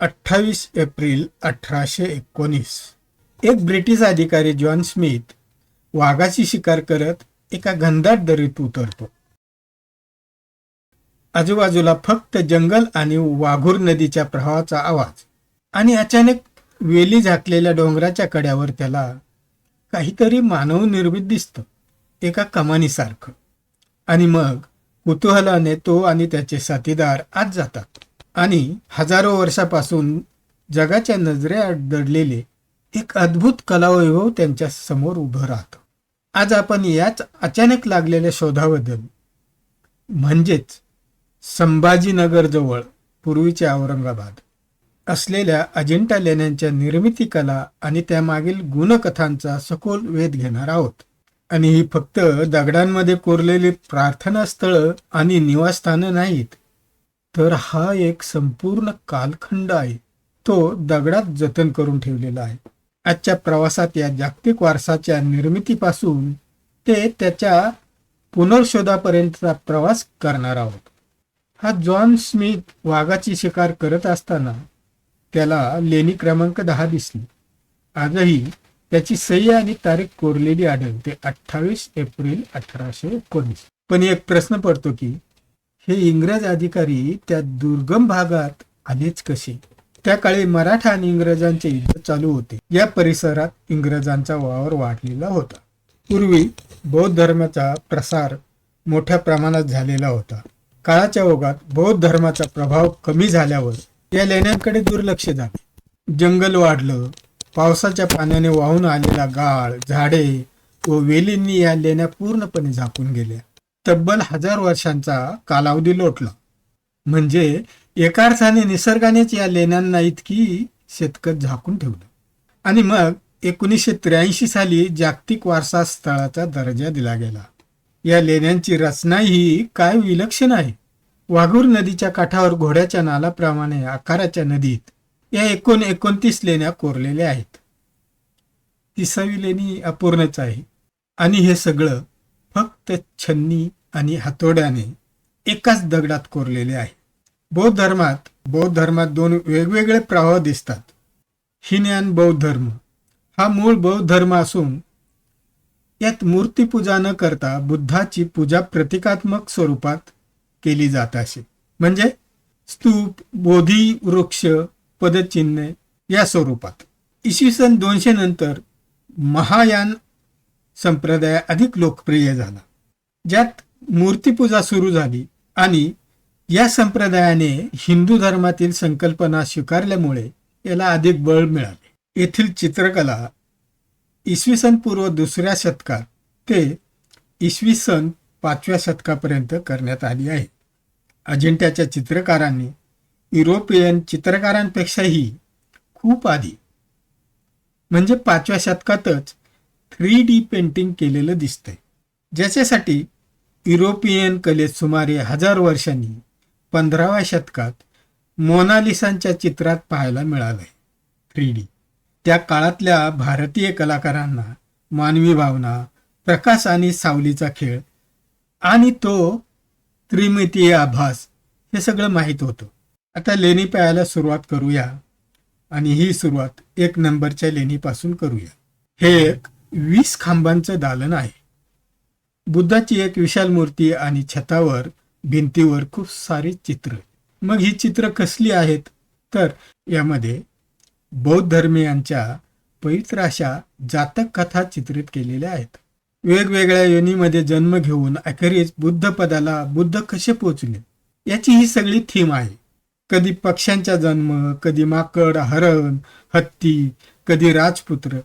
अठ्ठावीस एप्रिल अठराशे एकोणीस. एक ब्रिटिश अधिकारी जॉन स्मिथ वाघाची शिकार करत एका घनदाट दरीत उतरतो. आजूबाजूला फक्त जंगल आणि वाघूर नदीच्या प्रवाहाचा आवाज आणि अचानक वेली झाकलेल्या डोंगराच्या कड्यावर त्याला काहीतरी मानव निर्मित दिसतं एका कमानीसारखं. आणि मग कुतूहलाने तो आणि त्याचे साथीदार आत जातात. आणि हजारो वर्षापासून जगाच्या नजरेआड दडलेले एक अद्भुत कलावैभव त्यांच्यासमोर उभं राहतं. आज आपण याच अचानक लागलेल्या शोधाबद्दल म्हणजेच संभाजीनगरजवळ पूर्वीचे औरंगाबाद असलेल्या अजिंठा लेण्यांच्या निर्मिती कला आणि त्यामागील गुणकथांचा सखोल वेध घेणार आहोत. आणि ही फक्त दगडांमध्ये कोरलेली प्रार्थना स्थळं आणि निवासस्थानं नाहीत तर हा एक संपूर्ण कालखंड आहे. तो दगडात जतन करून ठेवलेला आहे. आजच्या प्रवासात या जागतिक वारसाच्या निर्मितीपासून ते त्याच्या पुनर्शोधापर्यंतचा प्रवास करणार आहोत. हा जॉन स्मिथ वाघाची शिकार करत असताना त्याला लेणी क्रमांक दहा दिसली. आजही त्याची सही आणि तारीख कोरलेली आढळते अठ्ठावीस एप्रिल अठराशे एकोणीस. पण एक प्रश्न पडतो की हे इंग्रज अधिकारी त्या दुर्गम भागात आलेच कसे? त्या काळी मराठा आणि इंग्रजांचे युद्ध चालू होते. या परिसरात इंग्रजांचा वावर वाढलेला होता. पूर्वी बौद्ध धर्माचा प्रसार मोठ्या प्रमाणात झालेला होता. काळाच्या ओघात बौद्ध धर्माचा प्रभाव कमी झाल्यावर या लेण्यांकडे दुर्लक्ष झाले. जंगल वाढलं पावसाच्या पाण्याने वाहून आलेला गाळ झाडे व वेलींनी या लेण्या पूर्णपणे झाकून गेल्या. तब्बल हजार वर्षांचा कालावधी लोटला. म्हणजे एका अर्थाने निसर्गानेच या लेण्यांना इतकी शेतकत झाकून ठेवलं. आणि मग एकोणीसशे त्र्याऐंशी साली जागतिक वारसा स्थळाचा दर्जा दिला गेला. या लेण्यांची रचना ही काय विलक्षण आहे? वाघूर नदीच्या काठावर घोड्याच्या नालाप्रमाणे आकाराच्या नदीत या एकूण एकोणतीस लेण्या कोरलेल्या आहेत. तिसावी लेणी अपूर्णच आहे. आणि हे सगळं फक्त छन्नी आणि हातोड्याने एकाच दगडात कोरलेले आहे. बौद्ध धर्मात बौद्ध धर्मात दोन वेगवेगळे प्रवाह दिसतात. हिनयान बौद्ध धर्म. हा मूळ बौद्ध धर्म असून यात मूर्तीपूजा न करता बुद्धाची पूजा प्रतिकात्मक स्वरूपात केली जात असे. म्हणजे स्तूप बोधी वृक्ष पदचिन्ह या स्वरूपात. इसवी सन दोनशे नंतर महायान संप्रदाय अधिक लोकप्रिय झाला. ज्यात मूर्तीपूजा सुरू झाली आणि या संप्रदायाने हिंदू धर्मातील संकल्पना स्वीकारल्यामुळे याला अधिक बळ मिळाले. येथील चित्रकला इसवी सन पूर्व दुसऱ्या शतकात ते इसवी सन पाचव्या शतकापर्यंत करण्यात आली आहे. अजिंठ्याच्या चित्रकारांनी युरोपियन चित्रकारांपेक्षाही खूप आधी म्हणजे पाचव्या शतकातच थ्री डी पेंटिंग केलेलं दिसतंय. ज्याच्यासाठी युरोपियन कलेत सुमारे हजार वर्षांनी पंधराव्या शतकात मोनालिसांच्या चित्रात पाहायला मिळालंय थ्री डी त्या काळातल्या भारतीय कलाकारांना मानवी भावना प्रकाश आणि सावलीचा खेळ आणि तो त्रिमितीय आभास हे सगळं माहीत होतं. आता लेणी पाहायला सुरुवात करूया आणि ही सुरुवात एक नंबरच्या लेणीपासून करूया. हे एक वीस खांबांचं दालन आहे. बुद्धाची एक विशाल मूर्ती आणि छतावर भिंतीवर खूप सारी चित्र. मग ही चित्र कसली आहेत? तर यामध्ये बौद्ध धर्मियांच्या पवित्र अशा जातक कथा चित्रित केलेल्या आहेत. वेगवेगळ्या योनीमध्ये जन्म घेऊन अखेरीस बुद्ध पदाला बुद्ध कसे पोचले याची ही सगळी थीम आहे. कधी पक्ष्यांचा जन्म कधी माकड हरण हत्ती कधी राजपुत्र.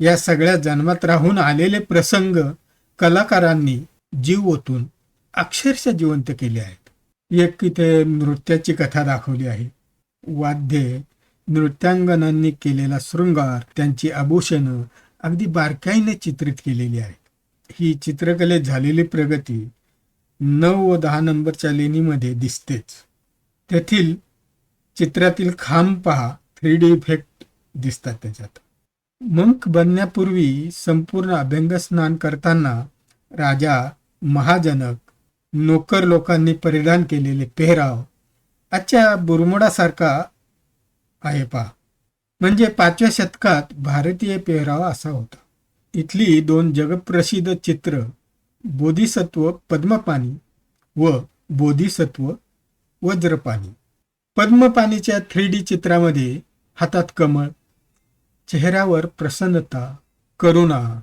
या सगळ्या जन्मात राहून आलेले प्रसंग कलाकारांनी जीव ओतून अक्षरशः जिवंत केले आहेत. एक इथे नृत्याची कथा दाखवली आहे. वाद्ये नृत्यांगनांनी केलेला शृंगार त्यांची आभूषणं अगदी बारकाईने चित्रित केलेली आहेत. ही चित्रकलेत झालेली प्रगती नऊ व दहा नंबरच्या लेणीमध्ये दिसतेच. तेथील चित्रातील खांब पहा थ्री डी इफेक्ट दिसतात त्याच्यात. मंक बनण्यापूर्वी संपूर्ण अभ्यंग स्नान करताना राजा महाजनक नोकर लोकांनी परिधान केलेले पेहराव आजच्या बुरमुडासारखा आहे पहा. म्हणजे पाचव्या शतकात भारतीय पेहराव असा होता. इथली दोन जगप्रसिद्ध चित्र बोधिसत्व पद्मपाणी व बोधिसत्व वज्रपाणी. पद्मपाणीच्या थ्री डी चित्रामध्ये हातात कमळ चेहऱ्यावर प्रसन्नता करुणा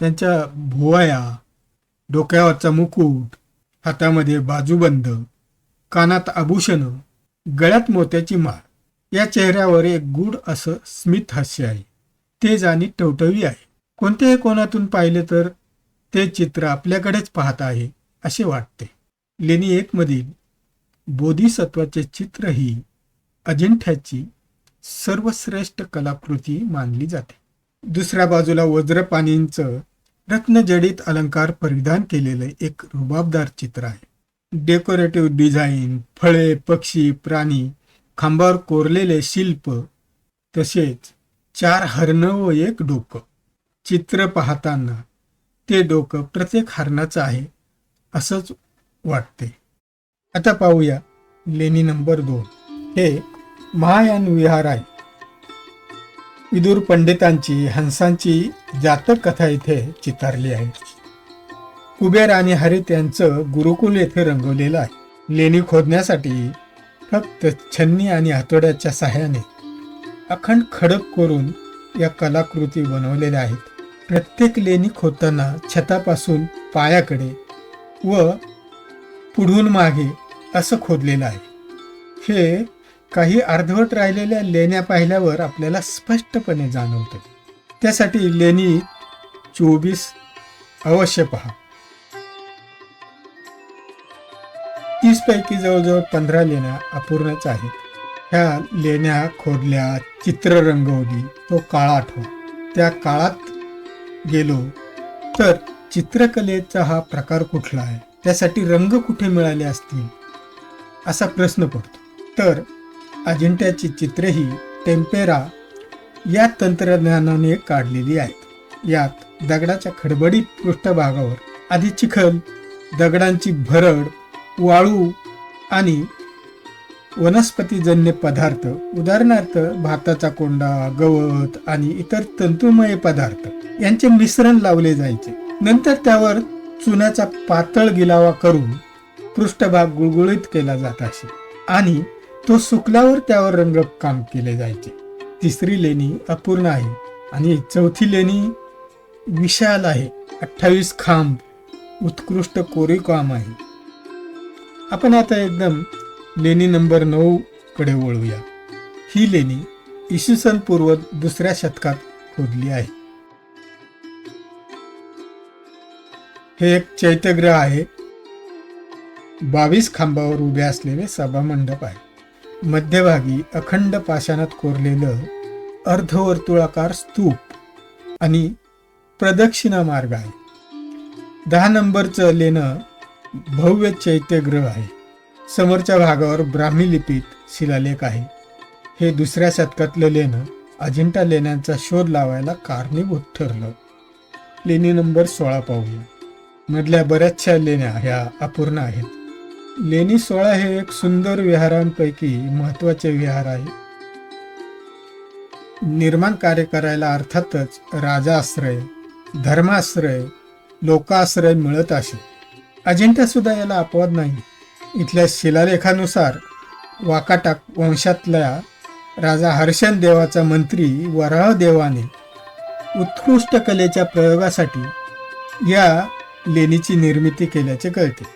त्यांच्या भुवया डोक्यावरचा मुकुट हातामध्ये बाजूबंद कानात आभूषण गळ्यात मोत्याची माळ. या चेहऱ्यावर एक गूढ असं स्मित हास्य आहे. तेज आणि टवटवी आहे. कोणत्याही कोणातून पाहिले तर ते चित्र आपल्याकडेच पाहत आहे असे वाटते. लेणी एकमधील बोधिसत्वाचे चित्र ही अजिंठ्याची सर्वश्रेष्ठ कलाकृती मानली जाते. दुसऱ्या बाजूला वज्रपाणींचं रत्नजडित अलंकार परिधान केलेलं एक रुबाबदार चित्र आहे. डेकोरेटिव्ह डिझाईन फळे पक्षी प्राणी खांबावर कोरलेले शिल्प तसेच चार हरणं व एक डोकं. चित्र पाहताना ते डोकं प्रत्येक हरणाचं आहे असंच वाटते. आता पाहूया लेणी नंबर दोन. हे महायान विहार आहे. विदुर पंडितांची हंसांची जातक कथा इथे चितारली आहे. कुबेर आणि हरित यांचं गुरुकुल येथे रंगवलेलं आहे. लेणी खोदण्यासाठी फक्त छन्नी आणि हातोड्याच्या सहाय्याने अखंड खडक करून या कलाकृती बनवलेल्या आहेत. प्रत्येक लेणी खोदताना छतापासून पायाकडे व पुढून मागे असं खोदलेलं आहे. हे काही अर्धवट राहिलेल्या लेण्या पाहिल्यावर आपल्याला स्पष्टपणे जाणवतं. त्यासाठी लेणी चोवीस अवश्य पहा. तीसपैकी जवळजवळ पंधरा लेण्या अपूर्णच आहेत. ह्या लेण्या खोदल्या चित्र रंगवली तो काळ आठवा. त्या काळात गेलो तर चित्रकलेचा हा प्रकार कुठला आहे? त्यासाठी रंग कुठे मिळाले असतील? असा प्रश्न पडतो. तर अजिंठ्याची चित्रेही टेम्पेरा या तंत्रज्ञानाने काढलेली आहेत. यात दगडाच्या खडबडीत पृष्ठभागावर आधी चिखल दगडांची भरड वाळू आणि वनस्पतीजन्य पदार्थ उदाहरणार्थ भाताचा कोंडा गवत आणि इतर तंतुमय पदार्थ यांचे मिश्रण लावले जायचे. नंतर त्यावर चुन्याचा पातळ गिलावा करून पृष्ठभाग गुळगुळीत केला जात असे आणि तो सुकल्यावर त्यावर रंगकाम केले जायचे. तिसरी लेणी अपूर्ण आहे आणि चौथी लेणी विशाल आहे. अठ्ठावीस खांब उत्कृष्ट कोरीव आहे. आपण आता एकदम लेणी नंबर नऊ कडे वळूया. ही लेणी इसवी सन पूर्व दुसऱ्या शतकात खोदली आहे. हे एक चैत्यग्रह आहे. बावीस खांबावर उभे असलेले सभामंडप आहे. मध्यभागी अखंड पाषाणात कोरलेलं अर्धवर्तुळाकार स्तूप आणि प्रदक्षिणा मार्ग आहे. दहा नंबरचं लेणं भव्य चैत्यग्रह आहे. समोरच्या भागावर ब्राह्मी लिपीत शिलालेख आहे. हे दुसऱ्या शतकातलं लेणं अजिंठा लेण्यांचा शोध लावायला कारणीभूत ठरलं. लेणी नंबर सोळा पाहूया. मधल्या बऱ्याचशा लेण्या ह्या अपूर्ण आहेत. लेणी सोळा हे एक सुंदर विहारांपैकी महत्त्वाचे विहार आहे. निर्माण कार्य करायला अर्थातच राजाश्रय धर्माश्रय लोकाश्रय मिळत असे. अजिंठा सुद्धा याला अपवाद नाही. इथल्या शिलालेखानुसार वाकाटाक वंशातल्या राजा हर्षण देवाचा मंत्री वराह देवाने उत्कृष्ट कलेच्या प्रयोगासाठी या लेणीची निर्मिती केल्याचे कळते.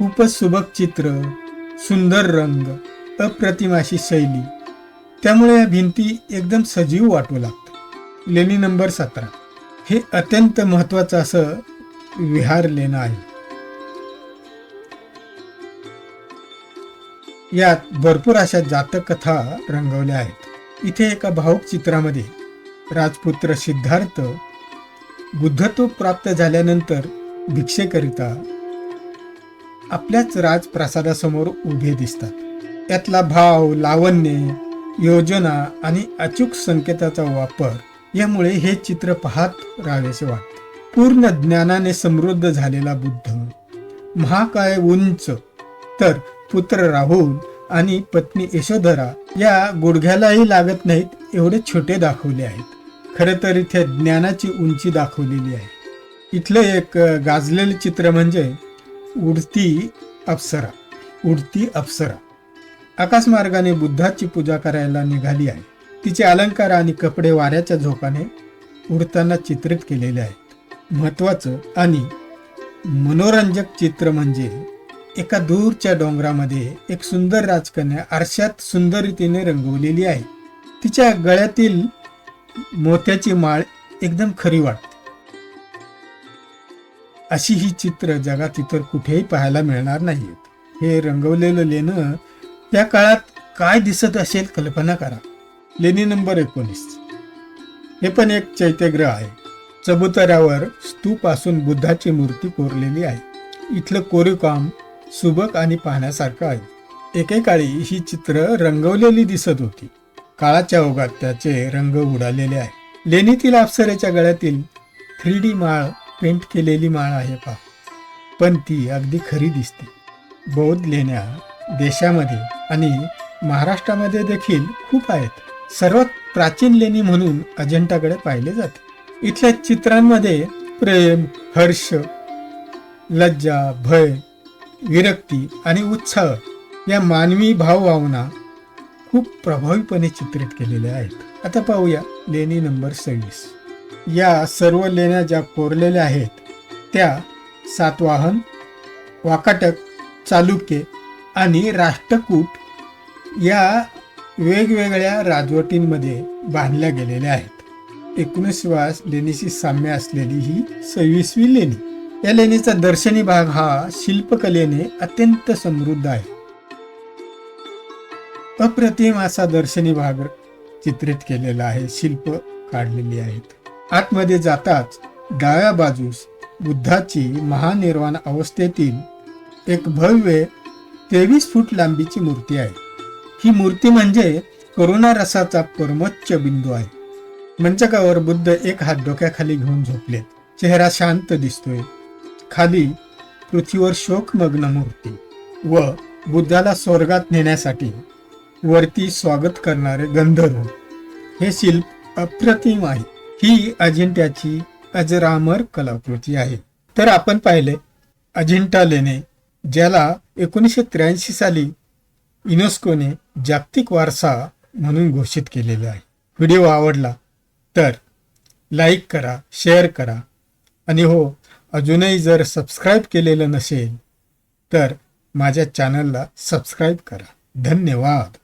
खूपच सुबक चित्र सुंदर रंग अप्रतिम अशी शैली. त्यामुळे या भिंती एकदम सजीव वाटू लागतात. लेणी नंबर सतरा. हे अत्यंत महत्वाचं असं विहार लेणं आहे. यात भरपूर अशा जातक कथा रंगवल्या आहेत. इथे एका भाऊक चित्रामध्ये राजपुत्र सिद्धार्थ बुद्धत्व प्राप्त झाल्यानंतर भिक्षेकरिता आपल्याच राजप्रसादासमोर उभे दिसतात. यातला भाव लावण्य योजना आणि अचूक संकेताचा वापर यामुळे हे चित्र पाहत राहावेसे वाटते. पूर्ण ज्ञानाने समृद्ध झालेला बुद्ध महाकाय उंच तर पुत्र राहुल आणि पत्नी यशोधरा या गुडघ्यालाही लागत नाहीत एवढे छोटे दाखवले आहेत. खरं तर इथे ज्ञानाची उंची दाखवलेली आहे. इथलं एक गाजलेलं चित्र म्हणजे उडती अप्सरा उडती अप्सरा. आकाशमार्गाने बुद्धाची पूजा करायला निघाली आहे. तिचे अलंकार आणि कपडे वाऱ्याच्या झोपाने उडताना चित्रित केलेले आहेत. महत्वाचं आणि मनोरंजक चित्र म्हणजे एका दूरच्या डोंगरामध्ये एक सुंदर राजकन्या आरशात सुंदर रीतीने रंगवलेली आहे. तिच्या गळ्यातील मोत्याची माळ एकदम खरी वाटते. अशी ही चित्र जगात इतर कुठेही पाहायला मिळणार नाहीत. हे रंगवलेलं लेणं त्या काळात काय दिसत असेल कल्पना करा. लेणी नंबर एकोणीस. हे पण एक चैत्यग्रह आहे. चबुतऱ्यावर स्तूप असून बुद्धाची मूर्ती कोरलेली आहे. इथलं कोरीवकाम सुबक आणि पाहण्यासारखं आहे. एकेकाळी ही चित्र रंगवलेली दिसत होती. काळाच्या ओघात त्याचे रंग उडालेले आहे. लेणीतील अप्सरेच्या गळ्यातील थ्री डी माळ पेंट केलेली माळ आहे पहा. पण ती अगदी खरी दिसते. बौद्ध लेण्या देशामध्ये आणि महाराष्ट्रामध्ये देखील खूप आहेत. सर्वात प्राचीन लेणी म्हणून अजंठाकडे पाहिले जाते. इथल्या चित्रांमध्ये प्रेम हर्ष लज्जा भय विरक्ती आणि उत्साह या मानवी भावभावना खूप प्रभावीपणे चित्रित केलेल्या आहेत. आता पाहूया लेणी नंबर सव्वीस. या सर्व लेण्या ज्या कोरलेल्या आहेत त्या सातवाहन वाकाटक चालुक्य आणि राष्ट्रकूट या वेगवेगळ्या राजवटींमध्ये बांधल्या गेलेल्या आहेत. एकोणीसव्या लेणीशी साम्य असलेली ही सव्वीसवी लेणी. या लेणीचा दर्शनी भाग हा शिल्पकलेने अत्यंत समृद्ध आहे. अप्रतिम असा दर्शनी भाग चित्रित केलेला आहे शिल्प काढलेली आहेत. आतमध्ये जाताच डाव्या बाजूस बुद्धाची महानिर्वाण अवस्थेतील एक भव्य तेवीस फूट लांबीची मूर्ती आहे. ही मूर्ती म्हणजे करुणा रसाचा परमोच्च बिंदू आहे. मंचकावर बुद्ध एक हात डोक्याखाली घेऊन झोपलेत. चेहरा शांत दिसतोय. खाली पृथ्वीवर शोकमग्न मूर्ती व बुद्धाला स्वर्गात नेण्यासाठी वरती स्वागत करणारे गंधर्व. हे शिल्प अप्रतिम आहे. ही अजिंठ्याची अजरामर कलाकृती आहे. तर आपण पाहिले अजिंठा लेणे ज्याला एकोणीसशे त्र्याऐंशी साली युनेस्कोने जागतिक वारसा म्हणून घोषित केलेला आहे. व्हिडिओ आवडला तर लाईक करा शेअर करा. आणि हो अजूनही जर सबस्क्राईब केलेलं नसेल तर माझ्या चॅनलला सबस्क्राईब करा. धन्यवाद.